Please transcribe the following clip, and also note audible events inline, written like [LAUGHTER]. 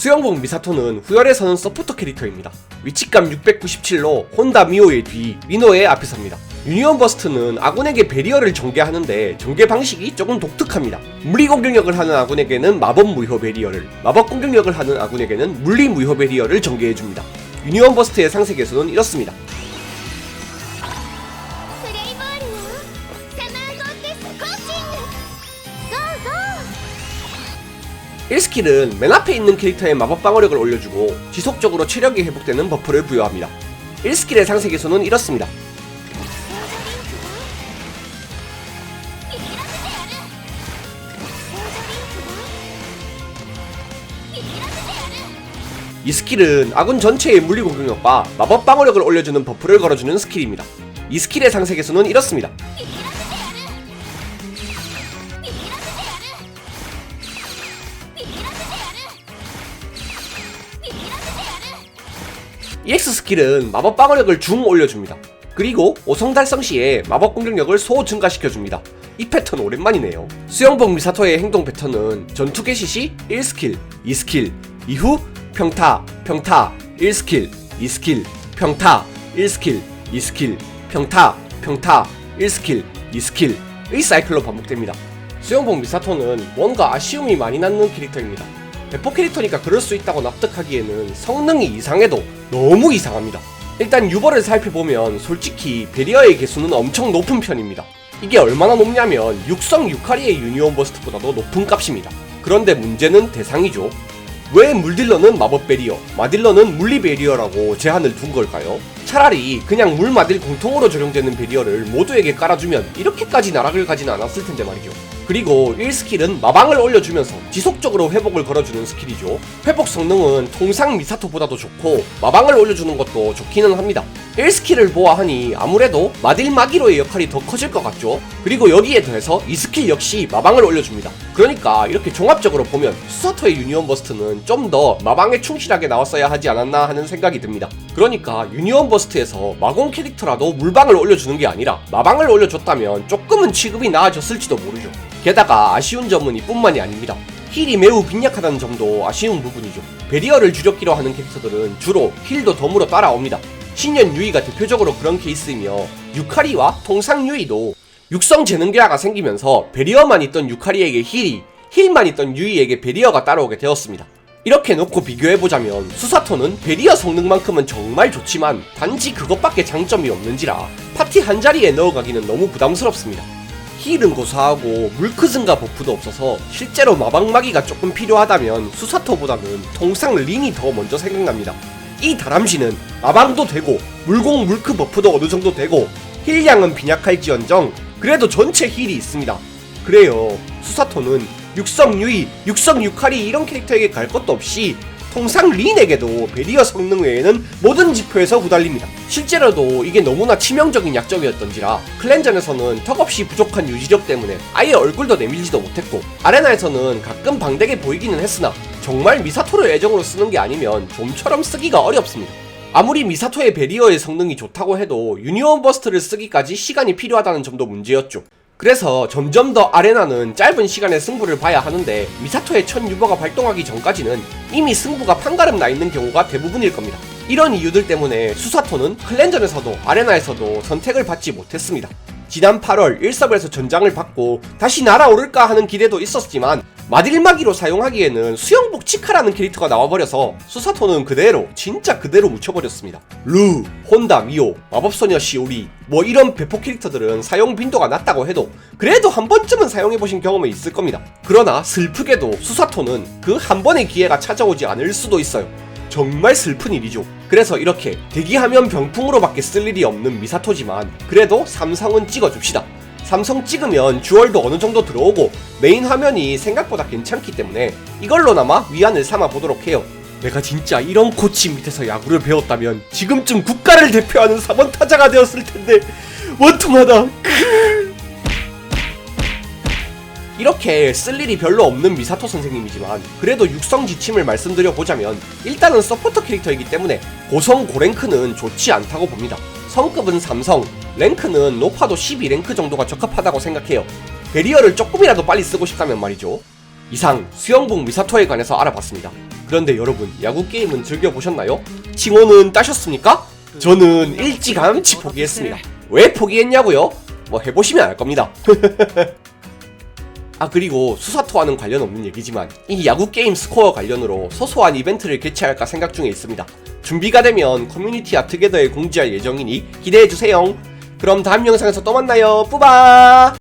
수영복 미사토는 후열에서는 서포터 캐릭터입니다. 위치감 697로 혼다 미오의 뒤, 미노의 앞에 섭니다. 유니온 버스트는 아군에게 베리어를 전개하는데 전개 방식이 조금 독특합니다. 물리 공격력을 하는 아군에게는 마법 무효 베리어를, 마법 공격력을 하는 아군에게는 물리 무효 베리어를 전개해줍니다. 유니온 버스트의 상세 개수는 이렇습니다. 1스킬은 맨 앞에 있는 캐릭터의 마법 방어력을 올려주고 지속적으로 체력이 회복되는 버프를 부여합니다. 1스킬의 상세계수는 이렇습니다. 이 스킬은 아군 전체의 물리 공격력과 마법 방어력을 올려주는 버프를 걸어주는 스킬입니다. 이 스킬의 상세계수는 이렇습니다. EX 스킬은 마법 방어력을 중 올려줍니다. 그리고 5성 달성 시에 마법 공격력을 소 증가시켜줍니다. 이 패턴 오랜만이네요. 수영복 미사토의 행동 패턴은 전투 개시 시 1스킬, 2스킬, 이후 평타, 평타, 1스킬, 2스킬, 평타, 1스킬, 2스킬, 평타, 평타, 1스킬, 2스킬의 사이클로 반복됩니다. 수영복 미사토는 뭔가 아쉬움이 많이 남는 캐릭터입니다. 배포 캐릭터니까 그럴 수 있다고 납득하기에는 성능이 이상해도 너무 이상합니다. 일단 유버를 살펴보면 솔직히 베리어의 개수는 엄청 높은 편입니다. 이게 얼마나 높냐면 육성 유카리의 유니온 버스트보다도 높은 값입니다. 그런데 문제는 대상이죠. 왜 물딜러는 마법 베리어, 마딜러는 물리 베리어라고 제한을 둔 걸까요? 차라리 그냥 물 마딜 공통으로 적용되는 베리어를 모두에게 깔아주면 이렇게까지 나락을 가진 않았을 텐데 말이죠. 그리고 1스킬은 마방을 올려주면서 지속적으로 회복을 걸어주는 스킬이죠. 회복 성능은 통상 미사토보다도 좋고 마방을 올려주는 것도 좋기는 합니다. 1스킬을 보아하니 아무래도 마딜마기로의 역할이 더 커질 것 같죠. 그리고 여기에 더해서 2스킬 역시 마방을 올려줍니다. 그러니까 이렇게 종합적으로 보면 수사토의 유니온 버스트는 좀 더 마방에 충실하게 나왔어야 하지 않았나 하는 생각이 듭니다. 그러니까 유니온 버스트에서 마공 캐릭터라도 물방을 올려주는 게 아니라 마방을 올려줬다면 조금은 취급이 나아졌을지도 모르죠. 게다가 아쉬운 점은 이뿐만이 아닙니다. 힐이 매우 빈약하다는 점도 아쉬운 부분이죠. 베리어를 주력기로 하는 캐릭터들은 주로 힐도 덤으로 따라옵니다. 신년 유이가 대표적으로 그런 케이스이며 유카리와 통상 유이도 육성 재능계화가 생기면서 베리어만 있던 유카리에게 힐이 힐만 있던 유이에게 베리어가 따라오게 되었습니다. 이렇게 놓고 비교해보자면 수사토는 베리어 성능만큼은 정말 좋지만 단지 그것밖에 장점이 없는지라 파티 한 자리에 넣어가기는 너무 부담스럽습니다. 힐은 고사하고 물크 증가 버프도 없어서 실제로 마방마기가 조금 필요하다면 수사토보다는 통상 린이 더 먼저 생각납니다. 이 다람쥐는 마방도 되고 물공 물크 버프도 어느 정도 되고 힐량은 빈약할지언정 그래도 전체 힐이 있습니다. 그래요. 수사토는 육성 유이, 육성 유카리 이런 캐릭터에게 갈 것도 없이 통상 린에게도 베리어 성능 외에는 모든 지표에서 후달립니다. 실제로도 이게 너무나 치명적인 약점이었던지라 클랜전에서는 턱없이 부족한 유지력 때문에 아예 얼굴도 내밀지도 못했고 아레나에서는 가끔 방대게 보이기는 했으나 정말 미사토를 애정으로 쓰는 게 아니면 좀처럼 쓰기가 어렵습니다. 아무리 미사토의 베리어의 성능이 좋다고 해도 유니온 버스트를 쓰기까지 시간이 필요하다는 점도 문제였죠. 그래서 점점 더 아레나는 짧은 시간에 승부를 봐야 하는데 미사토의 첫 유버가 발동하기 전까지는 이미 승부가 판가름 나 있는 경우가 대부분일 겁니다. 이런 이유들 때문에 수사토는 클랜전에서도 아레나에서도 선택을 받지 못했습니다. 지난 8월 1섭에서 전장을 받고 다시 날아오를까 하는 기대도 있었지만 마딜마기로 사용하기에는 수영복 치카라는 캐릭터가 나와버려서 수사토는 그대로 진짜 그대로 묻혀버렸습니다. 루, 혼다, 미오, 마법소녀 시오리 뭐 이런 배포 캐릭터들은 사용 빈도가 낮다고 해도 그래도 한 번쯤은 사용해보신 경험이 있을 겁니다. 그러나 슬프게도 수사토는 그 한 번의 기회가 찾아오지 않을 수도 있어요. 정말 슬픈 일이죠. 그래서 이렇게 대기하면 병풍으로밖에 쓸 일이 없는 미사토지만 그래도 삼성은 찍어줍시다. 삼성 찍으면 주얼도 어느 정도 들어오고 메인 화면이 생각보다 괜찮기 때문에 이걸로나마 위안을 삼아 보도록 해요. 내가 진짜 이런 코치 밑에서 야구를 배웠다면 지금쯤 국가를 대표하는 4번 타자가 되었을 텐데 원통하다. [LAUGHS] 이렇게 쓸 일이 별로 없는 미사토 선생님이지만 그래도 육성 지침을 말씀드려 보자면 일단은 서포터 캐릭터이기 때문에 고성 고랭크는 좋지 않다고 봅니다. 성급은 삼성, 랭크는 높아도 12랭크 정도가 적합하다고 생각해요. 베리어를 조금이라도 빨리 쓰고 싶다면 말이죠. 이상 수영복 미사토에 관해서 알아봤습니다. 그런데 여러분 야구 게임은 즐겨보셨나요? 칭호는 따셨습니까? 저는 일찌감치 포기했습니다. 왜 포기했냐고요? 뭐 해보시면 알 겁니다. [LAUGHS] 아 그리고 수사토와는 관련 없는 얘기지만 이 야구 게임 스코어 관련으로 소소한 이벤트를 개최할까 생각 중에 있습니다. 준비가 되면 커뮤니티 아트게더에 공지할 예정이니 기대해 주세요. 그럼 다음 영상에서 또 만나요. 뿌바.